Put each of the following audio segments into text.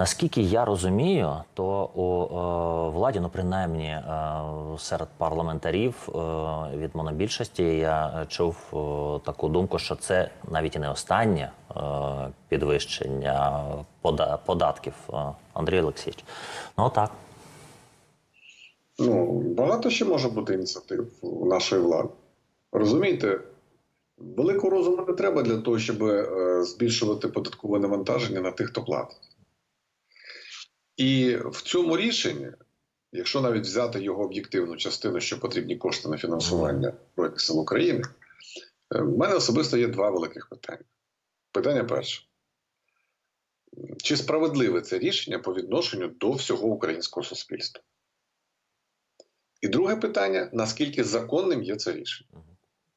Наскільки я розумію, то у е, владі, ну принаймні е, серед парламентарів е, від монобільшості, я чув е, таку думку, що це навіть і не останнє е, підвищення пода- податків. Е, Андрій Олексійович. Ну так. Ну, багато ще може бути ініціатив у нашої влади. Розумієте, великого розуму не треба для того, щоб е, збільшувати податкове навантаження на тих, хто платить. І в цьому рішенні, якщо навіть взяти його об'єктивну частину, що потрібні кошти на фінансування Збройних сил України, е, в мене особисто є два великих питання. Питання перше. Чи справедливе це рішення по відношенню до всього українського суспільства? І друге питання: наскільки законним є це рішення?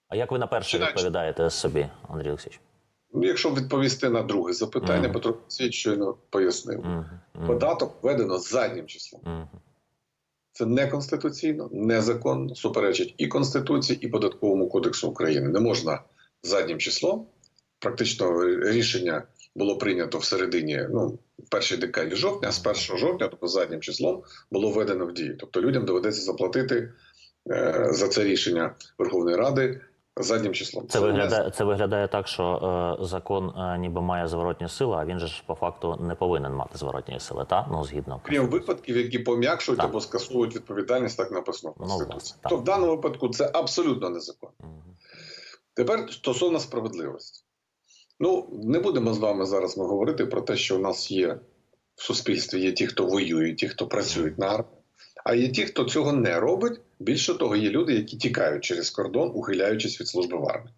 А як ви на перше відповідаєте собі, Андрій Олексійович? Ну, якщо відповісти на друге запитання. Петро Олексійович щойно пояснив. Мгм, мгм, Податок введено заднім числом. мгм. Це неконституційно, незаконно, суперечить і Конституції, і Податковому кодексу України. Не можна заднім числом. Практично рішення було прийнято в середині, ну, в першій декаді жовтня, а з 1 жовтня, тобто заднім числом, було введено в дію. Тобто людям доведеться заплатити е, за це рішення Верховної Ради заднім числом. Це виглядає, це виглядає так, що е, закон е, ніби має зворотні сили, а він же ж по факту не повинен мати зворотні сили, та? Ну, згідно. Крім випадків, які пом'якшують або скасовують відповідальність, так написано в Ну, Конституції. так. То в даному випадку це абсолютно незаконно. Мгм. Тепер стосовно справедливості. Ну, не будемо з вами зараз ми говорити про те, що у нас є в суспільстві є ті, хто воює, ті, хто працюють на армії, а є ті, хто цього не робить. Більше того, є люди, які тікають через кордон, ухиляючись від служби в армії.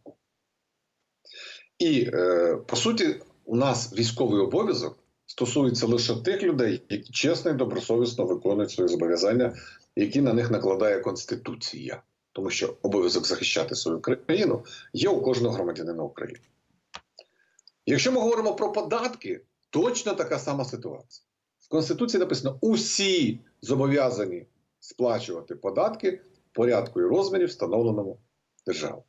І е, по суті, у нас військовий обов'язок стосується лише тих людей, які чесно і добросовісно виконують свої зобов'язання, які на них накладає Конституція. Тому що обов'язок захищати свою країну є у кожного громадянина України. Якщо ми говоримо про податки, точно така сама ситуація. Конституції написано: усі зобов'язані сплачувати податки в порядку і розмірі, встановленому державою.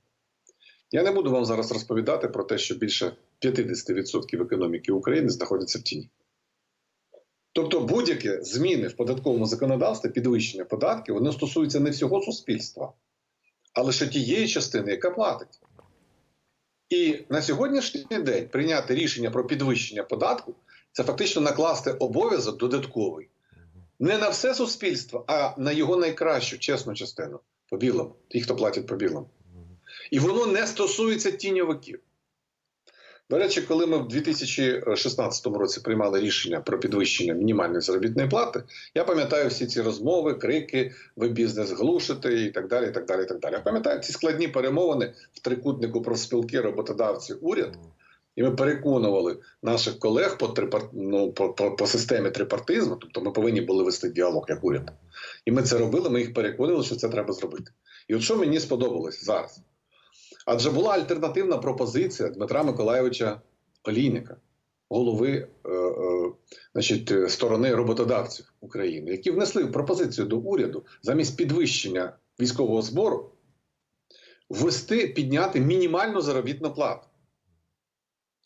Я не буду вам зараз розповідати про те, що більше 50% економіки України знаходяться в тіні. Тобто будь-які зміни в податковому законодавстві, підвищення податків, вони стосуються не всього суспільства, а лише тієї частини, яка платить. І на сьогоднішній день прийняти рішення про підвищення податку це фактично накласти обов'язок додатковий не на все суспільство, а на його найкращу чесну частину по білому, ті, хто платять по білому. І воно не стосується тіньовиків. До речі, коли ми в 2016 році приймали рішення про підвищення мінімальної заробітної плати, я пам'ятаю всі ці розмови, крики, ви бізнес глушите і так далі. і так далі, і так далі. Я пам'ятаю ці складні перемовини в трикутнику профспілки, роботодавці, уряд. І ми переконували наших колег по, ну, по, по, по системі трипартизму, тобто ми повинні були вести діалог як уряд. І ми це робили, ми їх переконували, що це треба зробити. І от що мені сподобалось зараз? Адже була альтернативна пропозиція Дмитра Миколайовича Олійника, голови е, е, значить, сторони роботодавців України, які внесли пропозицію до уряду замість підвищення військового збору ввести, підняти мінімальну заробітну плату.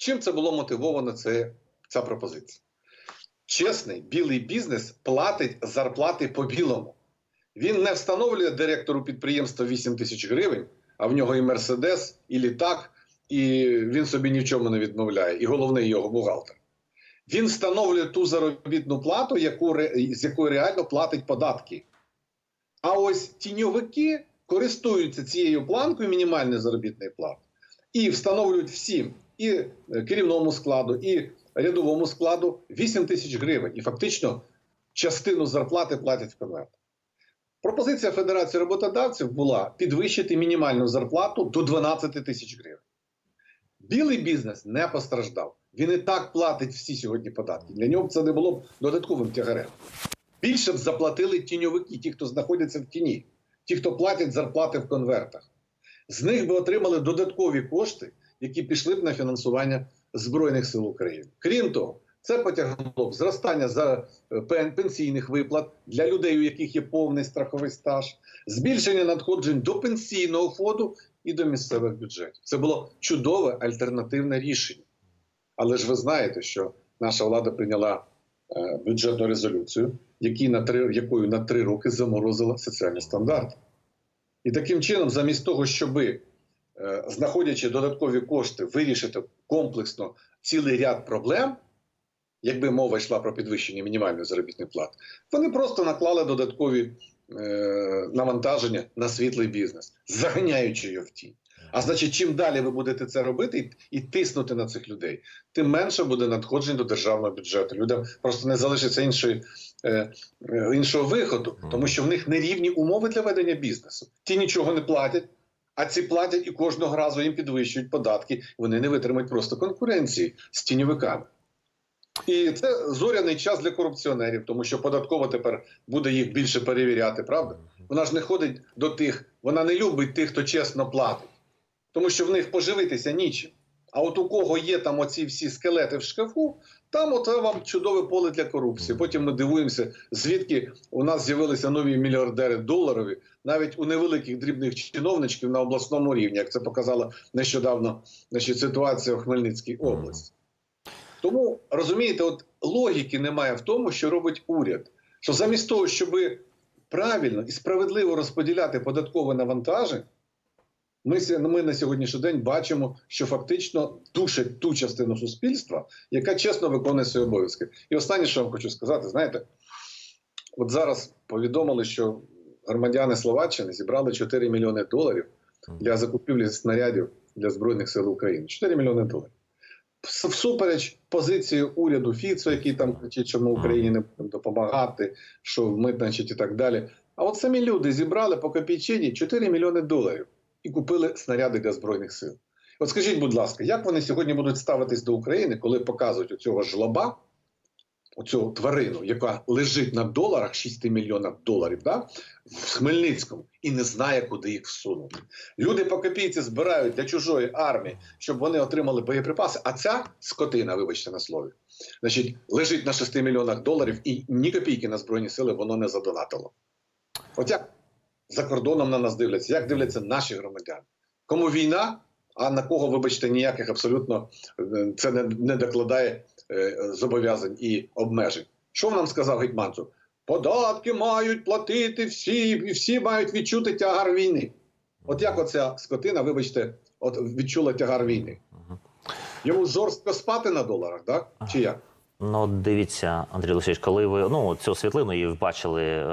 Чим це було мотивовано це, ця пропозиція? Чесний білий бізнес платить зарплати по білому. Він не встановлює директору підприємства 8 тисяч гривень, а в нього і мерседес, і літак, і він собі ні в чому не відмовляє, і головний його бухгалтер. Він встановлює ту заробітну плату, яку, з якої реально платить податки. А ось тіньовики користуються цією планкою мінімальної заробітної плати і встановлюють всім і е, керівному складу, і рядовому складу 8 тисяч гривень. І фактично частину зарплати платять в конвертах. Пропозиція Федерації роботодавців була підвищити мінімальну зарплату до 12 тисяч гривень. Білий бізнес не постраждав. Він і так платить всі сьогодні податки. Для нього це не було б додатковим тягарем. Більше б заплатили тіньовики, ті, хто знаходяться в тіні, ті, хто платять зарплати в конвертах. З них би отримали додаткові кошти, які пішли б на фінансування Збройних сил України. Крім того, це потягло б зростання за е, пенсійних виплат для людей, у яких є повний страховий стаж, збільшення надходжень до пенсійного фонду і до місцевих бюджетів. Це було чудове альтернативне рішення. Але ж ви знаєте, що наша влада прийняла е, бюджетну резолюцію, якою на три роки заморозила соціальні стандарти. І таким чином, замість того, щоби знаходячи додаткові кошти, вирішити комплексно цілий ряд проблем, якби мова йшла про підвищення мінімальної заробітної плати, вони просто наклали додаткові е, навантаження на світлий бізнес, заганяючи його в тінь. А значить, чим далі ви будете це робити і, і тиснути на цих людей, тим менше буде надходжень до державного бюджету. Людям просто не залишиться іншої, е, е, іншого виходу, тому що в них нерівні умови для ведення бізнесу. Ті нічого не платять, а ці платять і кожного разу їм підвищують податки. Вони не витримають просто конкуренції з тіньовиками. І це зоряний час для корупціонерів, тому що податкова тепер буде їх більше перевіряти, правда? Вона ж не ходить до тих, вона не любить тих, хто чесно платить, тому що в них поживитися нічим. А от у кого є там оці всі скелети в шкафу, там от вам чудове поле для корупції. Потім ми дивуємося, звідки у нас з'явилися нові мільярдери доларові, навіть у невеликих дрібних чиновничків на обласному рівні, як це показала нещодавно значить, ситуація в Хмельницькій області. Тому розумієте, от логіки немає в тому, що робить уряд. Що замість того, щоб правильно і справедливо розподіляти податкове навантаження, ми, ми на сьогоднішній день бачимо, що фактично душать ту частину суспільства, яка чесно виконує свої обов'язки. І останнє, що я вам хочу сказати, знаєте, от зараз повідомили, що громадяни Словаччини зібрали 4 мільйони доларів для закупівлі снарядів для Збройних сил України. 4 мільйони доларів. Всупереч позиції уряду Фіцо, який там кричить, що ми Україні не будемо допомагати, що ми, значить, і так далі. А от самі люди зібрали по копійчині 4 мільйони доларів і купили снаряди для збройних сил. От скажіть, будь ласка, як вони сьогодні будуть ставитись до України, коли показують оцього жлоба, оцю тварину, яка лежить на доларах 6 мільйонах доларів, да, в Хмельницькому, і не знає, куди їх всунути. Люди по копійці збирають для чужої армії, щоб вони отримали боєприпаси. А ця скотина, вибачте на слові, значить, лежить на 6 мільйонах доларів і ні копійки на збройні сили воно не задонатило. От як за кордоном на нас дивляться, як дивляться наші громадяни? Кому війна, а на кого, вибачте, ніяких абсолютно е, це не, не докладає е, зобов'язань і обмежень. Що нам сказав Гетьманцев? Податки мають платити всі, і всі мають відчути тягар війни. От як оця скотина, вибачте, от відчула тягар війни. Йому жорстко спати на доларах, так? Чи як? Ну, дивіться, Андрій Олексійович, коли ви ну цю світлину її бачили е,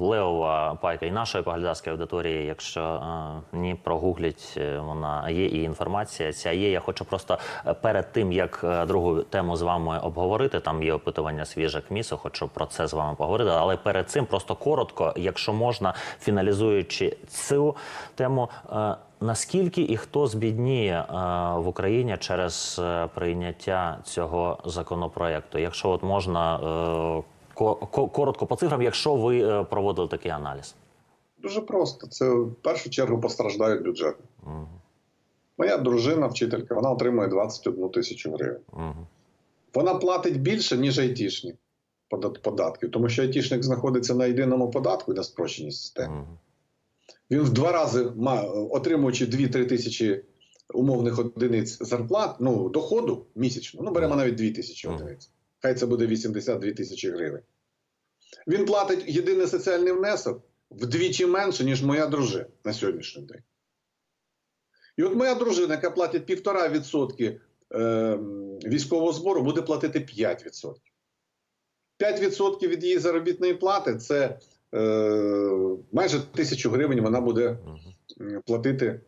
Леова пайка і нашої поглядацької аудиторії. Якщо е, ні, прогуглять, е, вона є і інформація. Ця є. Я хочу просто е, перед тим, як другу тему з вами обговорити. Там є опитування свіже КМІСу, хочу про це з вами поговорити. Але перед цим просто коротко, якщо можна, фіналізуючи цю тему. е, Наскільки і хто збідніє е, в Україні через е, прийняття цього законопроекту? Якщо от можна е, ко- ко- коротко по цифрам, якщо ви проводили такий аналіз? Дуже просто. Це в першу чергу постраждають бюджети. Мгм. Моя дружина, вчителька, вона отримує 21 тисячу гривень. Мгм. Вона платить більше, ніж айтішник податків, тому що айтішник знаходиться на єдиному податку і на спрощеній системі. Мгм. Він в два рази, отримуючи 2-3 тисячі умовних одиниць зарплат, ну, доходу місячно, ну беремо навіть 2 тисячі одиниць. Хай це буде 82 тисячі гривень. Він платить єдиний соціальний внесок вдвічі менше, ніж моя дружина на сьогоднішній день. І от моя дружина, яка платить 1,5% е, військового збору, буде платити 5%. 5% від її заробітної плати це майже тисячу гривень вона буде платити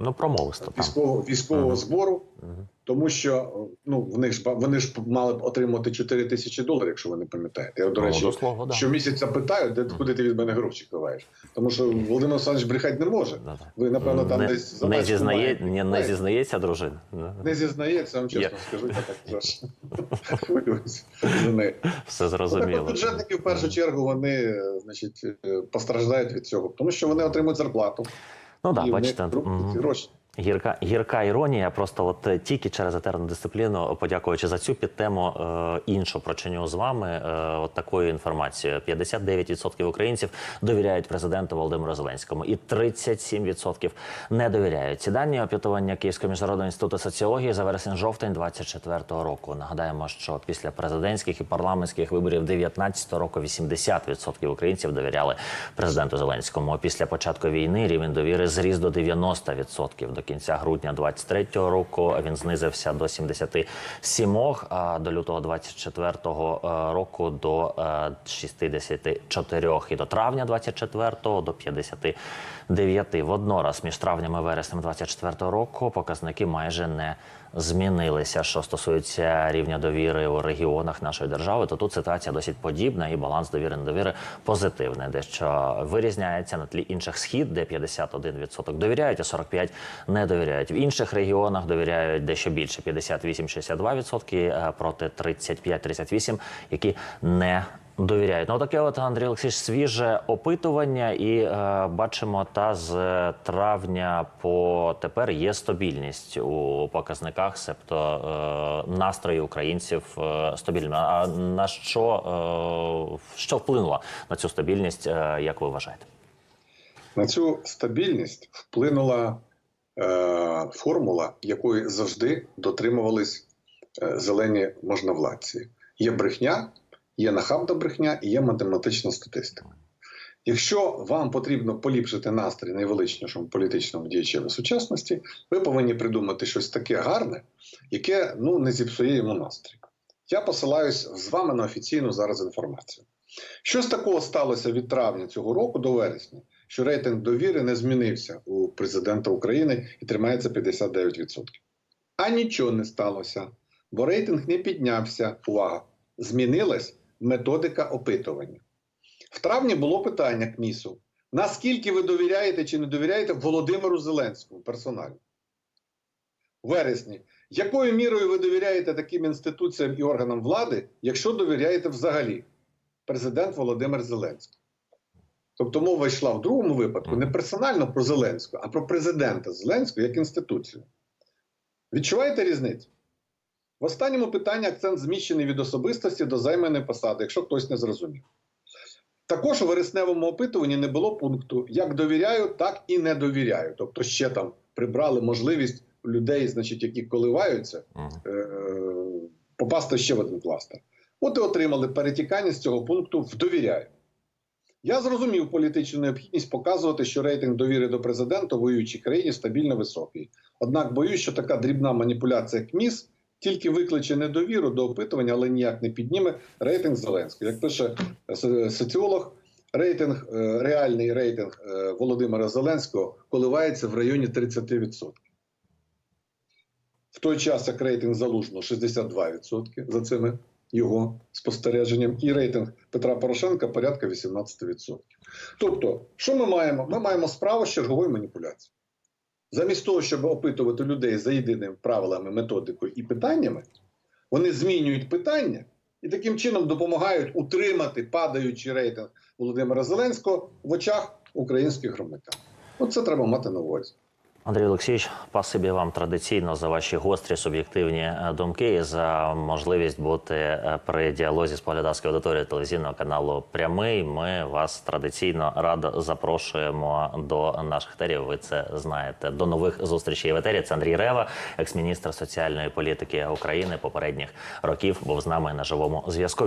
Ну, промовисто військового, військового Мгм. збору, Мгм. тому що ну, в них ж, вони ж мали б отримати 4 тисячі доларів, якщо ви не пам'ятаєте. Я, до Ну, речі, до слова, да. щомісяця питаю, де, куди ти від мене гроші ховаєш. Тому що Володимир Олександрович брехати не може. Да, да. Ви, напевно, там не, десь не, зізнає, ні, не зізнається дружина. Не зізнається, вам чесно Я- скажу, я так хвилююсь за неї. Все Ну, Так бюджетники в першу чергу вони е, значить, е, постраждають від цього, тому що вони отримують зарплату. Ну да, бачите. ці гроші. Гірка, гірка іронія. Просто от е, тільки через етерну дисципліну, подякуючи за цю підтему, е, іншу прочиню з вами е, от такою інформацією: 59% українців довіряють президенту Володимиру Зеленському, і 37% не довіряють. Ці дані опитування Київського міжнародного інституту соціології за вересень-жовтень 24-го року. Нагадаємо, що після президентських і парламентських виборів 19-го року 80% українців довіряли президенту Зеленському. Після початку війни рівень довіри зріс до 90%. До кінця грудня 23-го року він знизився до 77, а до лютого 24-го е, року до е, 64 і до травня 24-го до 59. Воднораз між травнем і вереснем 24-го року показники майже не змінилися. Що стосується рівня довіри у регіонах нашої держави, то тут ситуація досить подібна і баланс довіри недовіри позитивний, дещо вирізняється на тлі інших схід, де 51% довіряють, а 45% не довіряють. В інших регіонах довіряють дещо більше 58-62% е, проти 35-38%, які не Довіряють. Ну таке от Андрій Олексійович свіже опитування, і е, бачимо, та з травня по тепер є стабільність у показниках, себто е, настрої українців е, стабільні. А на що, е, що вплинуло на цю стабільність, е, як ви вважаєте? На цю стабільність вплинула е, формула, якої завжди дотримувались е, зелені можновладці. Є брехня, є нахабна брехня і є математична статистика. Якщо вам потрібно поліпшити настрій найвеличнішому політичному діячеві сучасності, ви повинні придумати щось таке гарне, яке ну, не зіпсує йому настрій. Я посилаюсь з вами на офіційну зараз інформацію. Щось такого сталося від травня цього року до вересня, що рейтинг довіри не змінився у президента України і тримається 59%. А нічого не сталося, бо рейтинг не піднявся. Увага! Змінилась методика опитування. В травні було питання КМІСу: наскільки ви довіряєте чи не довіряєте Володимиру Зеленському персонально? Вересні. Якою мірою ви довіряєте таким інституціям і органам влади, якщо довіряєте взагалі? Президент Володимир Зеленський. Тобто мова йшла в другому випадку не персонально про Зеленського, а про президента Зеленського як інституцію. Відчуваєте різницю? В останньому питанні акцент зміщений від особистості до займаної посади, якщо хтось не зрозумів. Також у вересневому опитуванні не було пункту як довіряю, так і не довіряю. Тобто ще там прибрали можливість людей, значить, які коливаються, е, попасти ще в один кластер. От і отримали перетікання з цього пункту в довіряю. Я зрозумів політичну необхідність показувати, що рейтинг довіри до президента в воюючій країні стабільно високий. Однак боюсь, що така дрібна маніпуляція КМІС тільки викличе недовіру до опитування, але ніяк не підніме рейтинг Зеленського. Як пише е, соціолог, рейтинг, е, реальний рейтинг е, Володимира Зеленського коливається в районі 30%. В той час як рейтинг залужного 62% за цими його спостереженням, і рейтинг Петра Порошенка порядка 18%. Тобто, що ми маємо? Ми маємо справу з черговою маніпуляцією. Замість того, щоб опитувати людей за єдиними правилами, методикою і питаннями, вони змінюють питання і таким чином допомагають утримати падаючий рейтинг Володимира Зеленського в очах українських громадян. Оце треба мати на увазі. Андрій Олексійович, спасибі вам традиційно за ваші гострі суб'єктивні е, думки і за можливість бути е, при діалозі з поглядацькою аудиторією телевізійного каналу Прямий. Ми вас традиційно радо запрошуємо до наших етерів. Ви це знаєте. До нових зустрічей в етері. Це Андрій Рева, екс-міністр соціальної політики України попередніх років, був з нами на живому зв'язку.